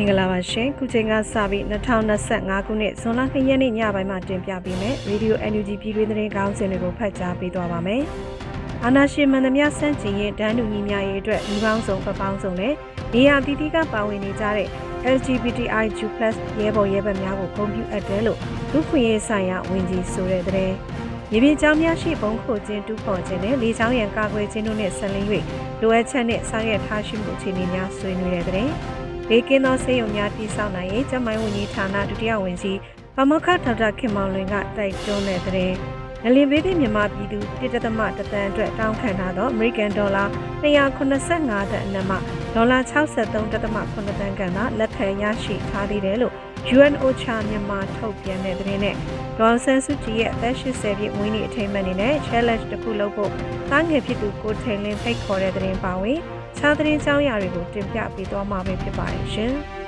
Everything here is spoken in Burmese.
မင်္ဂလာပါရှင်ခုချိန်ကစပြီး2025ခုနှစ်ဇွန်လ2ရက်နေ့ညပိုင်းမှာတင်ပြပေးမယ်ရေဒီယို NUG ပြည်တွင်းသတင်းကောင်းစင်တွေကိုဖတ်ကြားပေးသွားပါမယ်အာနာရှင်မန္တမစန့်ကျင်ရင်တန်းတူညီမျှရေးအတွက်ဒီပေါင်းဆောင်ပပေါင်းဆောင်နဲ့နေရာတည်တည်ကပါဝင်နေကြတဲ့ LGBTIQ+ ရဲဘော်ရဲဘက်များကိုဂုဏ်ပြုအပ်တယ်လို့လူခွင့်ရေးဆိုင်ရာဝန်ကြီးဆိုတဲ့တဲ့မြေပြင်ကြောင်းများရှိဘုံခိုခြင်းတူးဖော်ခြင်းနဲ့လေချောင်းရံကာကွယ်ခြင်းတို့နဲ့ဆက်လင်း၍လိုအပ်ချက်နဲ့ဆောင်ရွက်ထားရှိမှုအခြေအနေများဆွေးနွေးတဲ့တဲ့ ဘေးကင်းသောဆေးရုံများတည်ဆောက်နိုင်ရေးကျန်းမာရေးဝန်ကြီးဌာနဒုတိယဝန်ကြီးဗမောခဒေါက်တာခင်မောင်လွင်ကတိုက်တွန်းတဲ့တဲ့ငလင်ဘေးသည့်မြန်မာပြည်သူတစ်သမတသန်းအတွက်တောင်းခံထားသော American Dollar 285တန်အနက်မှဒေါ်လာ63.8တန်ကန်သာလက်ခံရရှိထားသေးတယ်လို့ UNOCHA မြန်မာထုတ်ပြန်တဲ့သတင်းနဲ့ဒေါ်ဆန်စုကြည်ရဲ့အသက်80ပြည့်ဝင်းနေအထိမ်းအမှတ်အနေနဲ့ challenge တစ်ခုလုပ်ဖို့ တားငယ်ဖြစ်သူကိုထိန်လင်းဖိတ်ခေါ်တဲ့သတင်းပါဝင်ခြားသတင်းကြောင်းရာတွေကိုတင်ပြပေးသွားမှာပဲဖြစ်ပါတယ်ရှင်။